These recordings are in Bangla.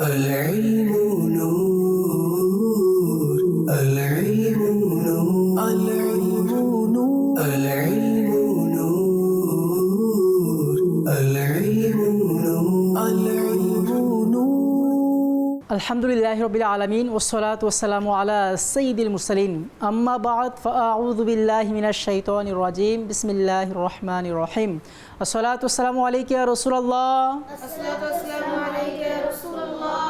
العلم نور العلم نور العلم نور. العلم نور العلم نور. العلم نور. الحمد لله رب العالمين والصلاة والسلام على سيد المرسلين. أما بعد فأعوذ بالله من الشيطان الرجيم. بسم الله الرحمن الرحيم. الصلاة والسلام عليك يا رسول الله. الصلاة والسلام عليك يا رسول الله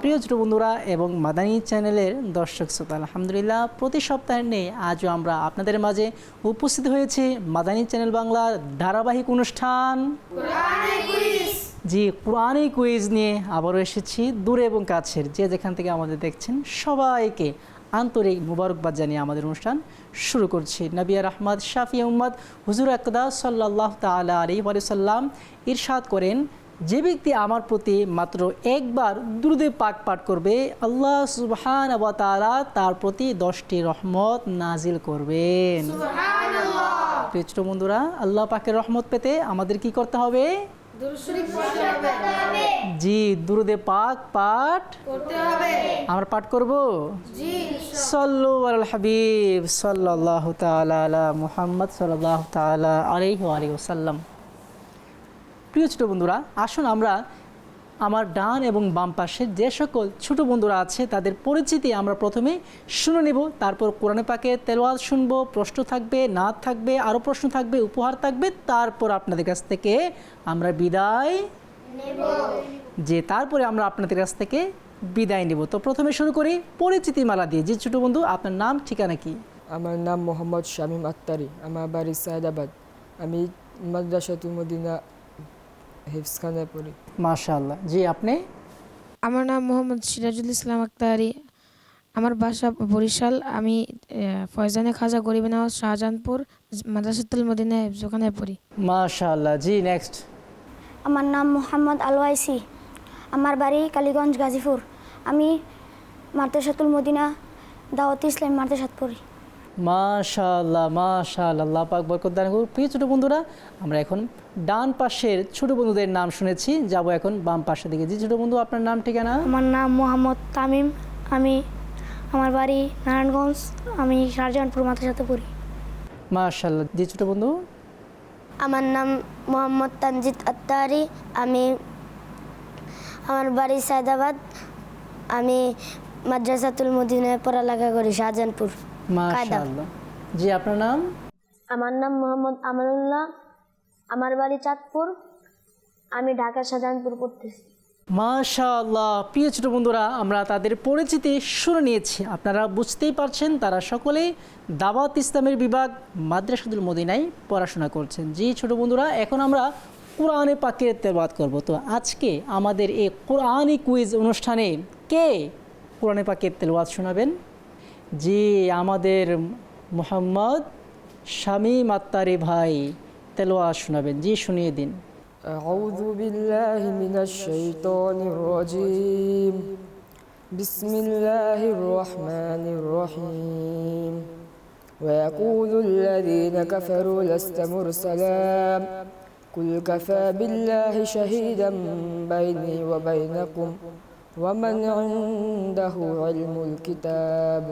প্রিয় ছোট বন্ধুরা এবং মাদানী চ্যানেলের দর্শক শ্রোতা আলহামদুলিল্লাহ প্রতি সপ্তাহে নিয়ে আজও আমরা আপনাদের মাঝে উপস্থিত হয়েছি মাদানী চ্যানেল বাংলার ধারাবাহিক অনুষ্ঠান। জি কোরআনি কুইজ নিয়ে আবারও এসেছি দূরে এবং কাছের। যে যেখান থেকে আমাদের দেখছেন সবাইকে আন্তরিক মুবারকবাদ জানিয়ে আমাদের অনুষ্ঠান শুরু করছি। নবিয়া রহমদ শাফি উম্মদ হুজুর আকদা সাল্লাহ তালা আলী সাল্লাম ইরশাদ করেন যে ব্যক্তি আমার প্রতি মাত্র একবার দুরুদে পাক পাঠ করবে আল্লাহ সুবহান আবা তার প্রতি দশটি রহমত নাজিল করবেন। ছোট বন্ধুরা আল্লাহ পাকের রহমত পেতে আমাদের কি করতে হবে? জি দুরুদে পাক পাঠ করতে হবে। আমরা পাঠ করব? জি সাল্লু আল হাবিব সাল্লাহ তাআলা আলা মুহাম্মদ সাল্লাহ তাআলা আলাইহি আলাইহি ওয়াসাল্লাম। প্রিয় ছোট বন্ধুরা আসুন আমরা আমার ডান এবং বাম পাশে যে সকল ছোট বন্ধুরা আছে তাদের পরিচিতি আমরা প্রথমে শুনে নেব। তারপর কোরআনে পাকে তেলোয়াল শুনব প্রশ্ন থাকবে নাচ থাকবে আরও প্রশ্ন থাকবে উপহার থাকবে। তারপর আপনাদের কাছ থেকে আমরা বিদায় যে তারপরে আমরা আপনাদের কাছ থেকে বিদায় নেব। তো প্রথমে শুরু করি পরিচিতি মালা দিয়ে। যে ছোট বন্ধু আপনার নাম ঠিকানা কি? আমার নাম মোহাম্মদ শামীম আত্তারি আমার বাড়ি সায়দাবাদ। আমি মাদ্রাসাতুল মদিনা হিফসখানে পড়ি মাশাআল্লাহ। জি আপনি? আমার নাম মোহাম্মদ সিরাজুল ইসলাম আক্তারি। আমার বাসা বরিশাল। আমি ফয়জানে খাজা গরিব নওয়াজ শাহজাহানপুর মাদ্রাসাতুল মদিনা ওখানে পড়ি মাশাআল্লাহ। জি নেক্সট আমার নাম মোহাম্মদ আলওয়াইসি। আমার বাড়ি কালীগঞ্জ গাজীপুর। আমি মার্তেশাতুল মদিনা দাওয়াত ইসলাম মার্তেশাত পড়ি। মাশাআল্লাহ মাশাআল্লাহ আল্লাহ পাক বরকত দান করুন প্রিয় ছোট বন্ধুরা আমরা এখন ডান পাশের ছোট বন্ধুদের নাম শুনেছি। যাব এখন বাম পাশের দিকে। জি ছোট বন্ধু আপনার নাম ঠিকানা? আমার নাম মোহাম্মদ তামিম। আমি আমার বাড়ি নারায়ণগঞ্জ। আমি শাহজাহানপুর মাথার সাথে পড়ি। মাশাল্লাহ জি ছোট বন্ধু? আমার নাম মোহাম্মদ তানজিদ আত্তারি। আমি আমার বাড়ি সায়দাবাদ। আমি মাদ্রাসাতুল মদিনায় পড়ালেখা করি শাহজাহানপুর। মাশাআল্লাহ। জি আপনার নাম? আমার নাম মোহাম্মদ আমানুল্লাহ। আমার বাড়ি চাঁদপুর। আমি ঢাকা শাহজাহানপুর পড়তেছি। মাশাআল্লাহ। প্রিয় ছোট বন্ধুরা আমরা তাদের পরিচিতি শুনে নিয়েছি। আপনারা বুঝতেই পারছেন তারা সকলেই দাওয়াত ইসলামের বিভাগ মাদ্রাসাদুল মদিনায় পড়াশোনা করছেন। জি ছোট বন্ধুরা এখন আমরা কোরআনে পাকের তেলবাদ করব। তো আজকে আমাদের এই কোরআনি কুইজ অনুষ্ঠানে কে কোরআনে পাকের তেলবাদ শোনাবেন? জি আমাদের মোহাম্মদ শামীম আত্তারি ভাই তেলোয়াত শোনাবেন জি শুনিয়ে দিন أعوذ بالله من الشيطان الرجيم بسم الله الرحمن الرحيم ويقول الذين كفروا لست مرسلا قل كفى بالله شهيدا بيني وبينكم ومن عنده علم الكتاب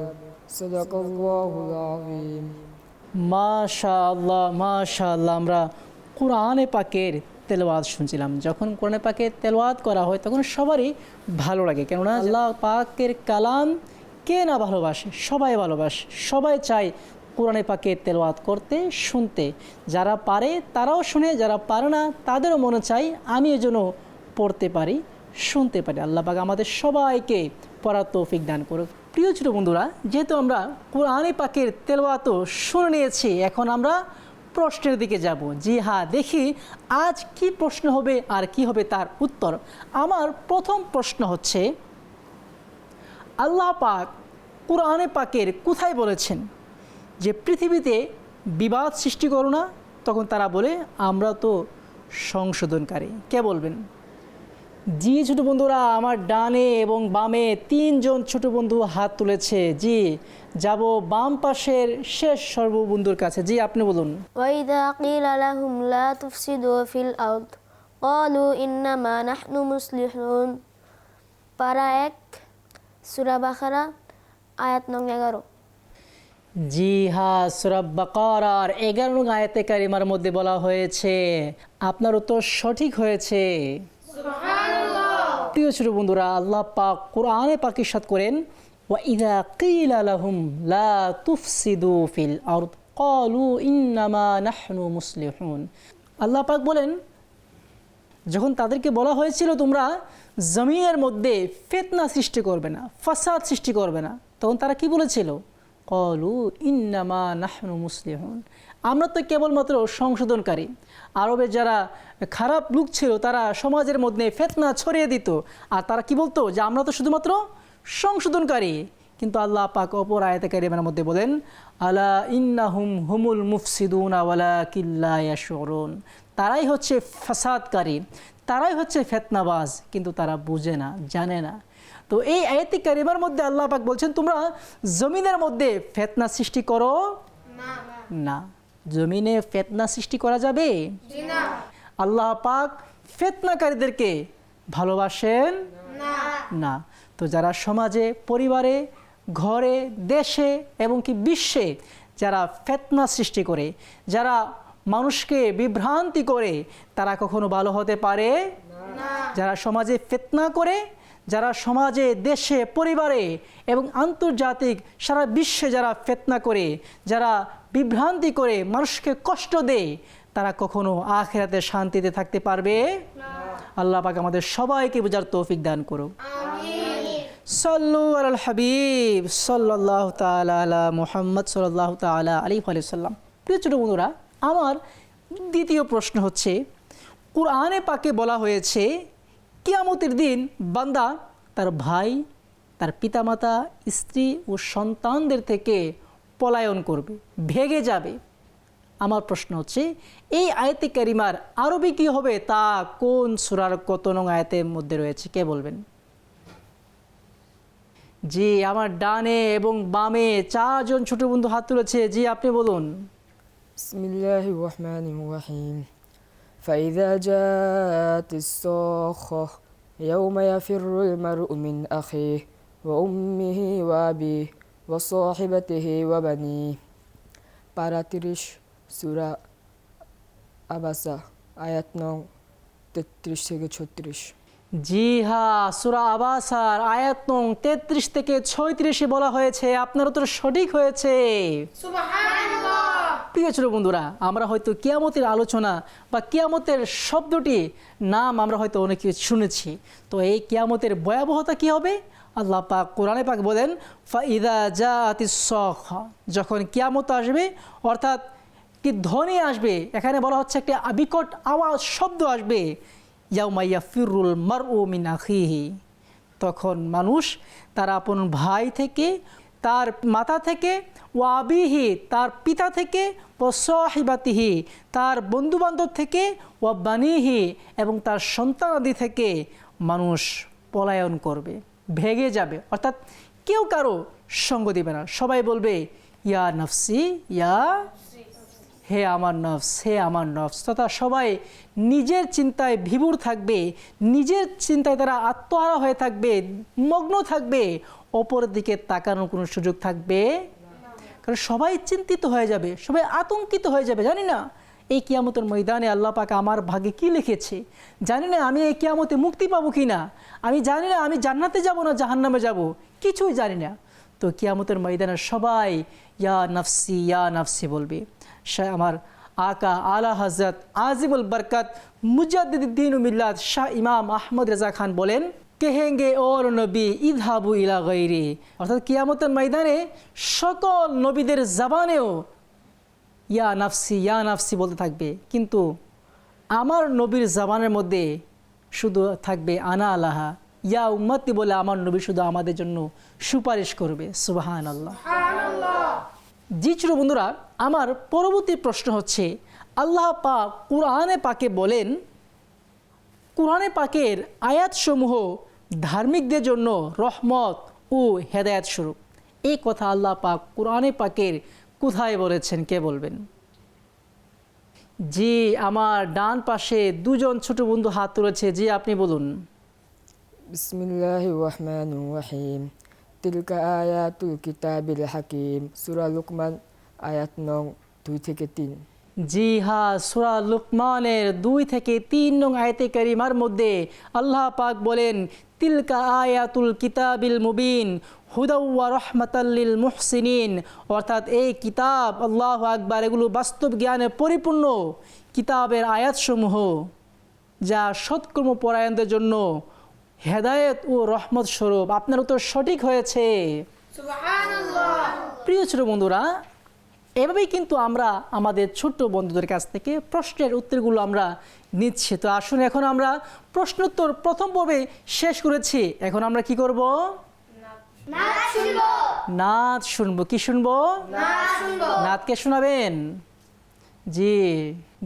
মাশা আল্লাহ আমরা কোরআনে পাকের তেলওয়াত শুনছিলাম। যখন কোরআনে পাকে তেলওয়াত করা হয় তখন সবারই ভালো লাগে। কেননা আচ্ছা। আল্লাহ পাকের কালাম কে না ভালোবাসে? সবাই ভালোবাসে। সবাই চায় কোরআনে পাকে তেলওয়াত করতে শুনতে। যারা পারে তারাও শুনে। যারা পারে না তাদেরও মনে চাই আমি এজন্য পড়তে পারি শুনতে পারি। আল্লাহ পাক আমাদের সবাইকে পড়ার তৌফিক দান করুক। প্রিয় ছোট বন্ধুরা, যেহেতু আমরা কোরআনে পাকের তেলওয়াতো শুনে নিয়েছি, এখন আমরা প্রশ্নের দিকে যাব। জি হ্যাঁ দেখি আজ কি প্রশ্ন হবে আর কি হবে তার উত্তর। আমার প্রথম প্রশ্ন হচ্ছে, আল্লাহ পাক কোরআনে পাকের কোথায় বলেছেন যে পৃথিবীতে বিবাদ সৃষ্টি করো না? তখন তারা বলে, আমরা তো সংশোধনকারী। কে বলবেন? জি ছোট বন্ধুরা আমার ডানে এবং বামে তিনজন ছোট বন্ধু হাত তুলেছে। জি যাব বাম পাশের শেষ সর্ববন্ধুর কাছে। জি আপনি বলুন। ওয়াইদা কিলা লাহুম লা তুফসিদু ফিল আরদ ক্বালু ইন্নামা নাহনু মুসলিহুন। পারা এক সূরা বাকারা আয়াত নং 11 জি হা সুরাব বাকারার এগারো নং আয়াতে কারিমার মধ্যে বলা হয়েছে আপনার উত্তর সঠিক হয়েছে। প্রিয় ছোট বন্ধুরা, আল্লাহ পাক কোরআনে পাকিসাত করেন ওয়াইদা কিল আল্লাহ পাক বলেন, যখন তাদেরকে বলা হয়েছিল তোমরা জমিনের মধ্যে ফেতনা সৃষ্টি করবে না, ফাসাদ সৃষ্টি করবে না, তখন তারা কি বলেছিল? কলু ইন্নামা নাহনু মুসলিহুন। আমরা তো কেবলমাত্র সংশোধনকারী। আরবের যারা খারাপ লোক ছিল তারা সমাজের মধ্যে ফেতনা ছড়িয়ে দিত। আর তারা কি বলতো? যে আমরা তো শুধুমাত্র সংশোধনকারী। কিন্তু আল্লাহ পাক অপর আয়তাকারীমের মধ্যে বলেন আলা ইন্নাহুম হুমুল মুফসিদুন আওয়ালা কিল্লা তারাই হচ্ছে ফাসাদকারী। তারাই হচ্ছে ফেতনাবাজ। কিন্তু তারা বুঝে না জানে না। তো এই আয়াতি কারিমার মধ্যে আল্লাহ পাক বলছেন তোমরা জমিনের মধ্যে ফেতনা সৃষ্টি করো না। জমিনে ফেতনা সৃষ্টি করা যাবে? আল্লাহ পাক ফেতনাকারীদেরকে ভালোবাসেন? না। তো যারা সমাজে পরিবারে ঘরে দেশে এবং কি বিশ্বে যারা ফেতনা সৃষ্টি করে যারা মানুষকে বিভ্রান্তি করে তারা কখনো ভালো হতে পারে? যারা সমাজে ফেতনা করে যারা সমাজে দেশে পরিবারে এবং আন্তর্জাতিক সারা বিশ্বে যারা ফেতনা করে যারা বিভ্রান্তি করে মানুষকে কষ্ট দেয়, তারা কখনো আখেরাতে শান্তিতে থাকতে পারবে? আল্লাহ পাক আমাদের সবাইকে বোঝার তৌফিক দান করুক। সাল্লু আল হাবিব সাল্লাহ তালা মোহাম্মদ সাল্লাহ তালা আলী সাল্লাম। প্রিয় ছোটো বন্ধুরা, আমার দ্বিতীয় প্রশ্ন হচ্ছে, কোরআনে পাকে বলা হয়েছে, কিয়ামতের দিন বান্দা তার ভাই, তার পিতামাতা, স্ত্রী ও সন্তানদের থেকে পলায়ন করবে ভেগে যাবে আমার প্রশ্ন হচ্ছে এই আয়তে কারিমার আরবি কী হবে তা কোন সুরার কত নং আয়াতের মধ্যে রয়েছে কে বলবেন জি আমার ডানে এবং বামে চারজন ছোট বন্ধু হাত তুলেছে জি আপনি বলুন بسم الله الرحمن الرحيم فإذا جاءت الصاخة يوم يفر المرء من أخيه وأمه وأبيه وصاحبته وبنيه পারাতিরিশ সুরা আবাসা আয়াত নং তেত্রিশ থেকে ছত্রিশ জি হ্যাঁ সুরা আবাসার আয়াত নং তেত্রিশ থেকে ছয়ত্রিশে বলা হয়েছে আপনার উত্তর সঠিক হয়েছে প্রিয় ছোট বন্ধুরা আমরা হয়তো কিয়ামতের আলোচনা বা কিয়ামতের শব্দটি নাম আমরা হয়তো অনেক কিছু শুনেছি তো এই কিয়ামতের ভয়াবহতা কি হবে আল্লাহ পাক কোরআনে পাক বলেন, ফাইদা জাতি সখ যখন কিয়ামত আসবে, অর্থাৎ কি ধ্বনি আসবে, এখানে বলা হচ্ছে একটি আবিকট আওয়াজ, শব্দ আসবে ইয়াউমাইয়া ফিরুল মার ও মিনাখিহি তখন মানুষ তার আপন ভাই থেকে, তার মাতা থেকে, ও আবিহি তার পিতা থেকে, ও সহিবাতিহি তার বন্ধুবান্ধব থেকে, ও বানিহি এবং তার সন্তানাদি থেকে মানুষ পলায়ন করবে। ভেগে যাবে। অর্থাৎ কেউ কারও সঙ্গ দিবে না। সবাই বলবে, ইয়া নফসি, ইয়া হে আমার নফস, হে আমার নফস। তথা সবাই নিজের চিন্তায় ভিবুর থাকবে, নিজের চিন্তায় তারা আত্মহারা হয়ে থাকবে, মগ্ন থাকবে, অপরের দিকে তাকানোর কোনো সুযোগ থাকবে কারণ সবাই চিন্তিত হয়ে যাবে, সবাই আতঙ্কিত হয়ে যাবে, জানি না। এই কিয়ামতের ময়দানে আল্লাহ পাক আমার ভাগে কি লিখেছে? জানি না আমি এই কিয়ামতে মুক্তি পাবো কি না আমি জানি না আমি জান্নাতে যাব না জাহান্নামে যাব। কিছুই জানি না। তো কিয়ামতের ময়দানে সবাই, ইয়া নফসি ইয়া নফসি বলবে। শাহ আমার আকা আলা হজরত আজিমুল বরকত মুজাদ্দিন মিল্লাত শাহ ইমাম আহমদ রেজা খান বলেন, কেহেঙ্গে ওর নবী ইদহাবু ইলা গৈরি অর্থাৎ কিয়ামতের ময়দানে সকল নবীদের জবানেও ইয়া নাফসি ইয়া নাফসি বলতে থাকবে। কিন্তু আমার নবীর জবানের মধ্যে শুধু থাকবে আনা আলাহা। ইয়া উম্মতি বলে আমার নবী শুধু আমাদের জন্য সুপারিশ করবে। সুবাহান আল্লাহ জি ছোট বন্ধুরা, আমার পরবর্তী প্রশ্ন হচ্ছে, আল্লাহ পাক কোরআনে পাকে বলেন, কোরআনে পাকের আয়াতসমূহ ধার্মিকদের জন্য রহমত ও হেদায়াত স্বরূপ। এই কথা আল্লাহ পাক কোরআনে পাকের কোথায় বলেছেন? কে বলবেন? জি আমার ডান পাশে দুজন ছোট বন্ধু হাত তুলেছে। জি আপনি বলুন। বিসমিল্লাহির রহমানির রহিম। তিলকা আয়াতুল হাকিম সূরা লুকমান আয়াত নং দুই থেকে তিন। জি হা সুরা লুকমানের দুই থেকে তিন নং আয়তে কারিমার মধ্যে আল্লাহ পাক বলেন তিলকা আয়াতুল কিতাবিল মুবিন হুদাউয়া রহমাতাল্লিল মুহসিনিন। অর্থাৎ এই কিতাব আল্লাহ আকবার এগুলো বাস্তব জ্ঞানে পরিপূর্ণ কিতাবের আয়াতসমূহ যা সৎকর্ম পরায়ণদের জন্য হেদায়েত ও রহমত স্বরূপ। আপনার উত্তর সঠিক হয়েছে। প্রিয় ছোট বন্ধুরা এভাবেই কিন্তু আমরা আমাদের ছোট্ট বন্ধুদের কাছ থেকে প্রশ্নের উত্তরগুলো আমরা নিচ্ছি। তো আসুন এখন আমরা প্রশ্নোত্তর প্রথম পর্বে শেষ করেছি। এখন আমরা কি করব? নাচ শুনব। কি শুনব? নাথকে শোনাবেন? জি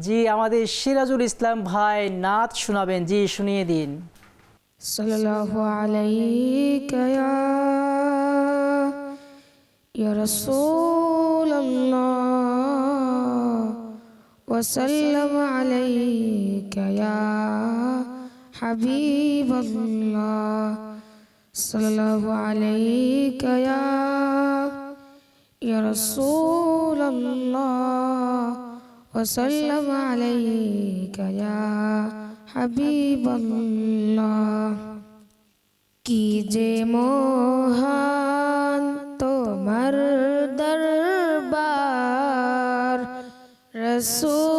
জি, আমাদের সিরাজুল ইসলাম ভাই নাচ শোনাবেন। জি, শুনিয়ে দিন। সাল্লাল্লাহু আলাইকা ইয়া রাসূলুল্লাহ, ওয়া সাল্লাম আলাইকা ইয়া হাবিবাল্লাহ। صلى الله عليك يا يا رسول الله وسلم عليك يا حبيب الله কি যে মহান তোমার দরবার রসুল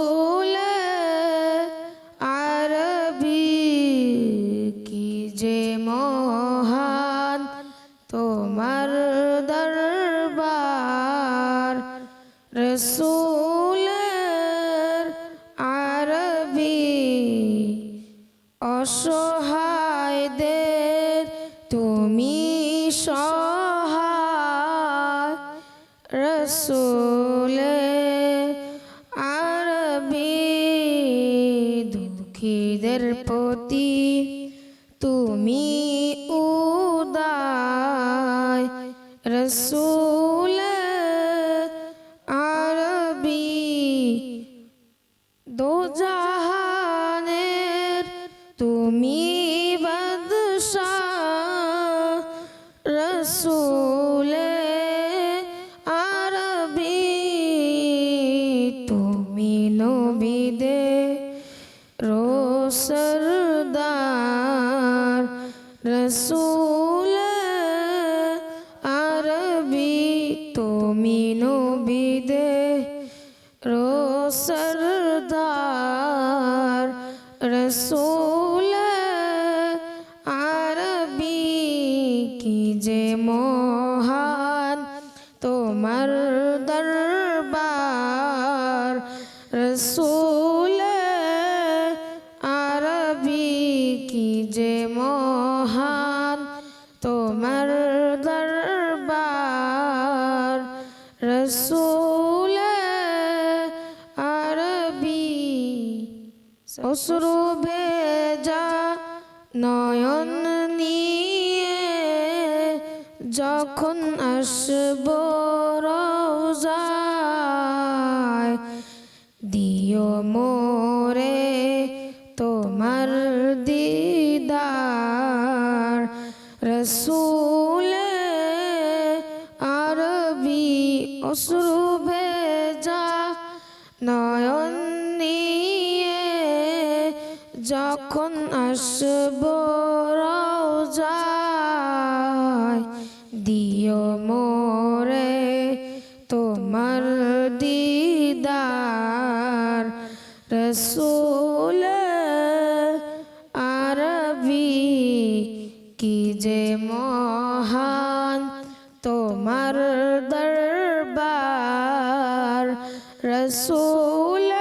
রসুল যে মহান મોરે তোমার দরবার রসুল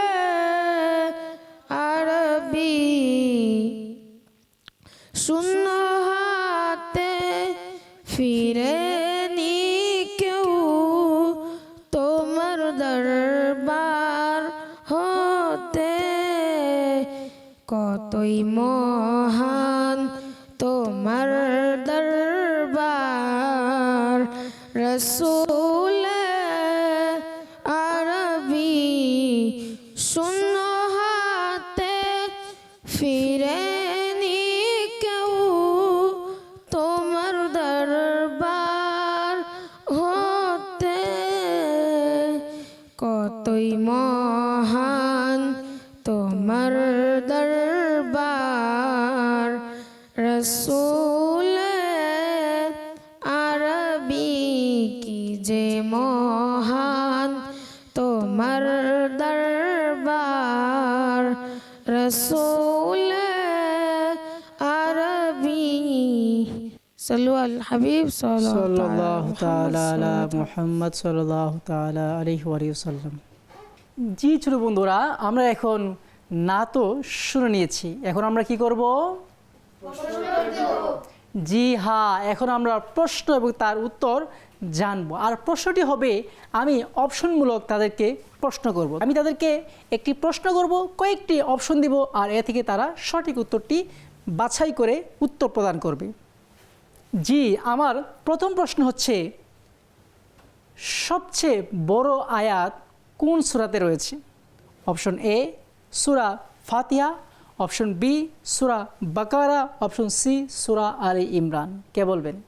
হাবিব মুহাম্মদ সাল্লাহ জি ছোট বন্ধুরা আমরা এখন না তো শুনে নিয়েছি। এখন আমরা কি করব? জি হ্যাঁ এখন আমরা প্রশ্ন এবং তার উত্তর জানব। আর প্রশ্নটি হবে আমি অপশনমূলক তাদেরকে প্রশ্ন করব। আমি তাদেরকে একটি প্রশ্ন করব কয়েকটি অপশন দিব আর এ থেকে তারা সঠিক উত্তরটি বাছাই করে উত্তর প্রদান করবে। জি, আমার প্রথম প্রশ্ন হচ্ছে, সবচেয়ে বড় আয়াত কোন সূরাতে রয়েছে? অপশন এ, সুরা ফাতিহা, অপশন বি, সুরা বাকারা, অপশন সি, সূরা আলী ইমরান। কে বলবেন?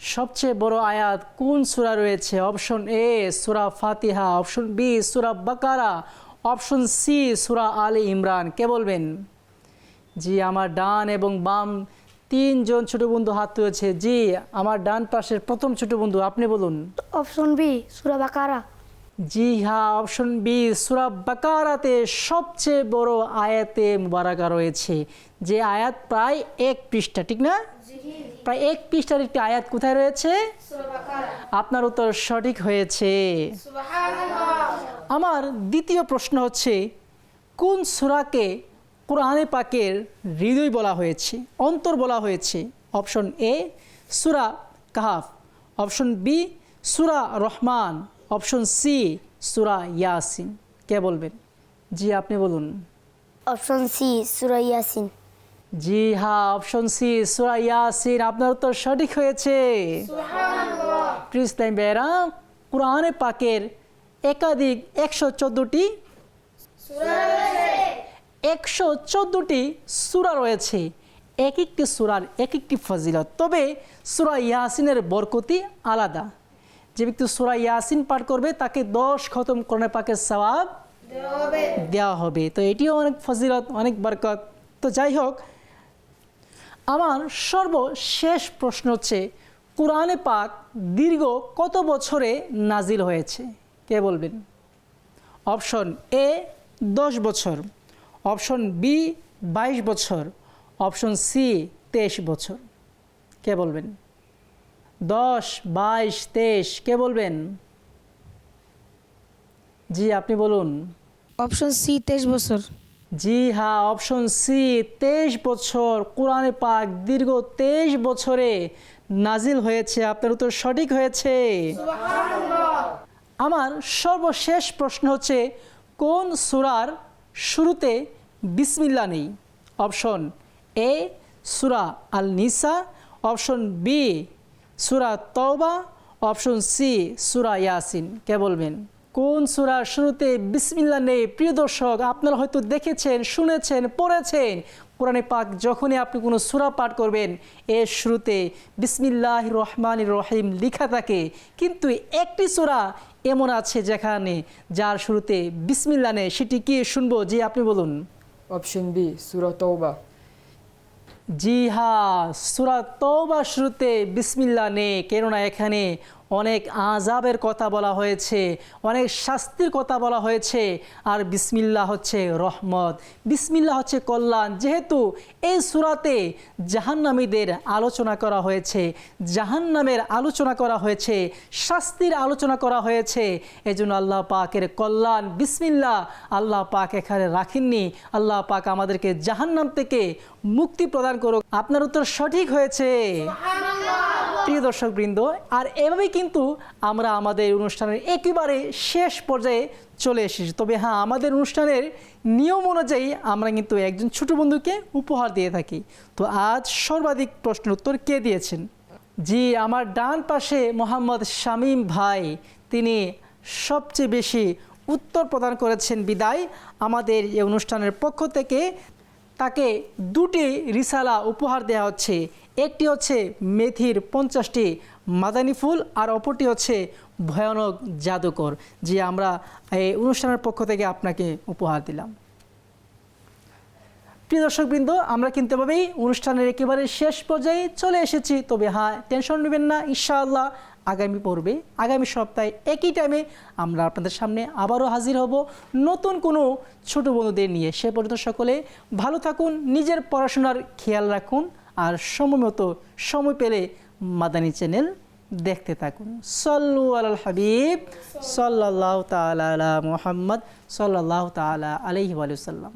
সবচেয়ে বড় আয়াত কোন সূরা রয়েছে? অপশন এ, সুরা ফাতিহা, অপশন বি, সুরা বাকারা, অপশন সি, সূরা আলী ইমরান। কে বলবেন? জি, আমার ডান এবং বাম তিনজন ছোট বন্ধু হাত তুলেছে। জি আমার ডান পাশের প্রথম ছোট বন্ধু আপনি বলুন। অপশন বি সুরা বাকারা জি হ্যাঁ অপশন বি সুরা বাকারাতে সবচেয়ে বড় আয়াতে মুবারাকা রয়েছে। যে আয়াত প্রায় এক পৃষ্ঠা ঠিক না? প্রায় এক পৃষ্ঠার একটি আয়াত কোথায় রয়েছে? আপনার উত্তর সঠিক হয়েছে। আমার দ্বিতীয় প্রশ্ন হচ্ছে কোন সুরাকে কোরআনে পাকের হৃদয় বলা হয়েছে অন্তর বলা হয়েছে অপশন এ সুরা কাহাফ অপশন বি সুরা রহমান অপশন সি সুরা ইয়াসিন। কে বলবেন? জি আপনি বলুন। অপশন সি সুরা ইয়াসিন। জি হ্যাঁ অপশন সি সুরা ইয়াসিন। আপনার উত্তর সঠিক হয়েছে। ক্রিস্তাইন বেরা কোরআনে পাকের একাধিক একশো চোদ্দোটি একশো চোদ্দোটি সুরা রয়েছে। এক একটি সুরার এক একটি ফজিলত। তবে সুরা ইয়াসিনের বরকতি আলাদা। যে ব্যক্তি সুরা ইয়াসিন পাঠ করবে, তাকে দশ খতম কোরআনে পাকের সওয়াব দেওয়া হবে। তো এটিও অনেক ফজিলত, অনেক বরকত। তো যাই হোক, আমার সর্বশেষ প্রশ্ন হচ্ছে, কোরআনে পাক দীর্ঘ কত বছরে নাজিল হয়েছে? কে বলবেন? অপশন এ, দশ বছর। অপশন বি বাইশ বছর। অপশন সি তেইশ বছর। কে বলবেন? দশ বাইশ তেইশ কে বলবেন? জি আপনি বলুন। অপশন সি তেইশ বছর। জি হ্যাঁ অপশন সি তেইশ বছর। কোরআনে পাক দীর্ঘ তেইশ বছরে নাজিল হয়েছে। আপনার উত্তর সঠিক হয়েছে। আমার সর্বশেষ প্রশ্ন হচ্ছে কোন সুরার শুরুতে বিসমিল্লা নেই, অপশন এ সুরা আল নিসা অপশন বি সুরা তওবা, অপশন সি সুরা ইয়াসিন। কে বলবেন? কোন সুরার শুরুতে বিসমিল্লা নেই? প্রিয় দর্শক, আপনারা হয়তো দেখেছেন, শুনেছেন, পড়েছেন। কোরআনে পাক যখনই আপনি কোনো সুরা পাঠ করবেন এর শুরুতে বিসমিল্লাহ রহমান রহিম লিখা থাকে। কিন্তু একটি সুরা এমন আছে যেখানে যার শুরুতে বিসমিল্লা নেই সেটি কি শুনব? জি আপনি বলুন। অপশন বি সুরা তৌবা জি হা সুরা তৌবা শুরুতে বিসমিল্লা নেই কেননা এখানে অনেক আজাবের কথা বলা হয়েছে অনেক শাস্তির কথা বলা হয়েছে। আর বিসমিল্লা হচ্ছে রহমত বিসমিল্লা হচ্ছে কল্যাণ। যেহেতু এই সুরাতে জাহান্নামীদের আলোচনা করা হয়েছে জাহান্নামের আলোচনা করা হয়েছে শাস্তির আলোচনা করা হয়েছে এজন্য আল্লাহ পাকের কল্যাণ বিসমিল্লা আল্লাহ পাক এখানে রাখেননি। আল্লাহ পাক আমাদেরকে জাহান্নাম থেকে মুক্তি প্রদান করুক। আপনার উত্তর সঠিক হয়েছে। প্রিয় দর্শকবৃন্দ আর এভাবেই কিন্তু আমরা আমাদের অনুষ্ঠানের একেবারে শেষ পর্যায়ে চলে এসেছি। তবে হ্যাঁ আমাদের অনুষ্ঠানের নিয়ম অনুযায়ী আমরা কিন্তু একজন ছোট বন্ধুকে উপহার দিয়ে থাকি। তো আজ সর্বাধিক প্রশ্নের উত্তর কে দিয়েছেন? জি, আমার ডান পাশে মোহাম্মদ শামীম ভাই। তিনি সবচেয়ে বেশি উত্তর প্রদান করেছেন বিদায়। আমাদের এই অনুষ্ঠানের পক্ষ থেকে তাকে দুটি রিসালা উপহার দেওয়া হচ্ছে। একটি হচ্ছে মেথির পঞ্চাশটি মাদানী ফুল আর অপরটি হচ্ছে ভয়ানক জাদুকর, যে আমরা এই অনুষ্ঠানের পক্ষ থেকে আপনাকে উপহার দিলাম। প্রিয় দর্শকবৃন্দ, আমরা কিন্তু এভাবেই অনুষ্ঠানের একেবারে শেষ পর্যায়ে চলে এসেছি। তবে হ্যাঁ টেনশন নেবেন না, ইনশাআল্লাহ আগামী পর্বে, আগামী সপ্তাহে একই টাইমে আমরা আপনাদের সামনে আবারও হাজির হব নতুন কোনো ছোট বন্ধুদের নিয়ে। সে পর্যন্ত সকলে ভালো থাকুন, নিজের পড়াশোনার খেয়াল রাখুন আর সময় মতো সময় পেলে মাদানী চ্যানেল দেখতে থাকুন। সল্লু আল হাবিব সাল্লাহ তালা মোহাম্মদ সাল্লাহ তালা আলাইহি আলু সাল্লাম।